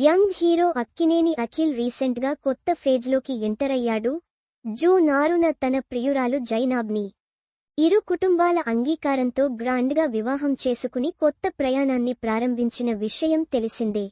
Young hero Akkineni Akhil రీసెంట్గా కొత్త ఫేజ్లోకి enter అయ్యాడు. జూన్ ఆరున తన ప్రియురాలు జైనాబ్ని. ఇరు కుటుంబాల అంగీకారంతో గ్రాండ్గా వివాహం చేసుకుని కొత్త ప్రయాణాన్ని ప్రారంభించిన విషయం తెలిసిందే.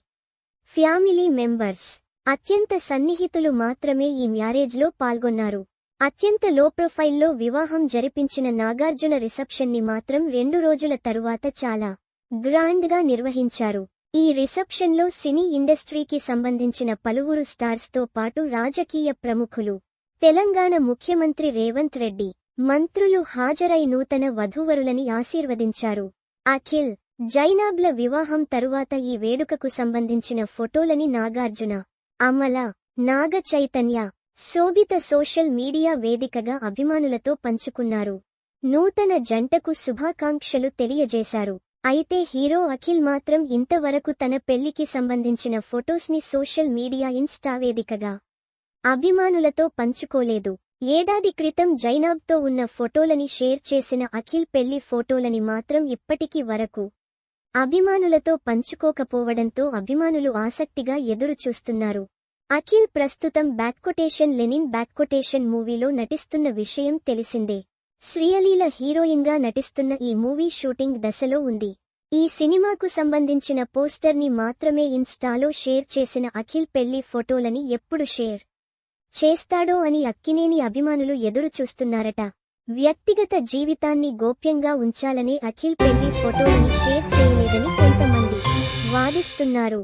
ఫ్యామిలీ మెంబర్స్ అత్యంత సన్నిహితులు మాత్రమే ఈ మ్యారేజ్లో పాల్గొన్నారు. అత్యంత లో ప్రొఫైల్లో వివాహం జరిపించిన నాగార్జున రిసెప్షన్ని మాత్రం రెండు రోజుల తరువాత చాలా గ్రాండ్గా నిర్వహించారు. ఈ రిసెప్షన్లో సినీ ఇండస్ట్రీకి సంబంధించిన పలువురు స్టార్స్తో పాటు రాజకీయ ప్రముఖులు తెలంగాణ ముఖ్యమంత్రి రేవంత్ రెడ్డి మంత్రులు హాజరై నూతన వధూవరులని ఆశీర్వదించారు. అఖిల్ జైనాబ్ల వివాహం తరువాత ఈ వేడుకకు సంబంధించిన ఫోటోలని నాగార్జున అమల నాగ చైతన్య శోభిత సోషల్ మీడియా వేదికగా అభిమానులతో పంచుకున్నారు. నూతన జంటకు శుభాకాంక్షలు తెలియజేశారు. అయితే హీరో అఖిల్ మాత్రం ఇంతవరకు తన పెళ్ళికి సంబంధించిన ఫొటోస్ని సోషల్ మీడియా ఇన్స్టా వేదికగా అభిమానులతో పంచుకోలేదు. ఏడాది క్రితం జైనాబ్తో ఉన్న ఫోటోలని షేర్ చేసిన అఖిల్ పెళ్ళి ఫోటోలని మాత్రం ఇప్పటికి వరకు అభిమానులతో పంచుకోకపోవడంతో అభిమానులు ఆసక్తిగా ఎదురుచూస్తున్నారు. అఖిల్ ప్రస్తుతం బ్యాక్కొటేషన్ లెనిన్ బ్యాక్కొటేషన్ మూవీలో నటిస్తున్న విషయం తెలిసిందే. శ్రీయలీల హీరోయిన్గా నటిస్తున్న ఈ మూవీ షూటింగ్ దశలో ఉంది. ఈ సినిమాకు సంబంధించిన పోస్టర్ని మాత్రమే ఇన్స్టాలో షేర్ చేసిన అఖిల్ పెళ్ళి ఫోటోలని ఎప్పుడు షేర్ చేస్తాడో అని అక్కినేని అభిమానులు ఎదురు చూస్తున్నారట. వ్యక్తిగత జీవితాన్ని గోప్యంగా ఉంచాలనే అఖిల్ పెళ్ళి ఫోటోలని షేర్ చేయలేదని కొంతమంది వాదిస్తున్నారు.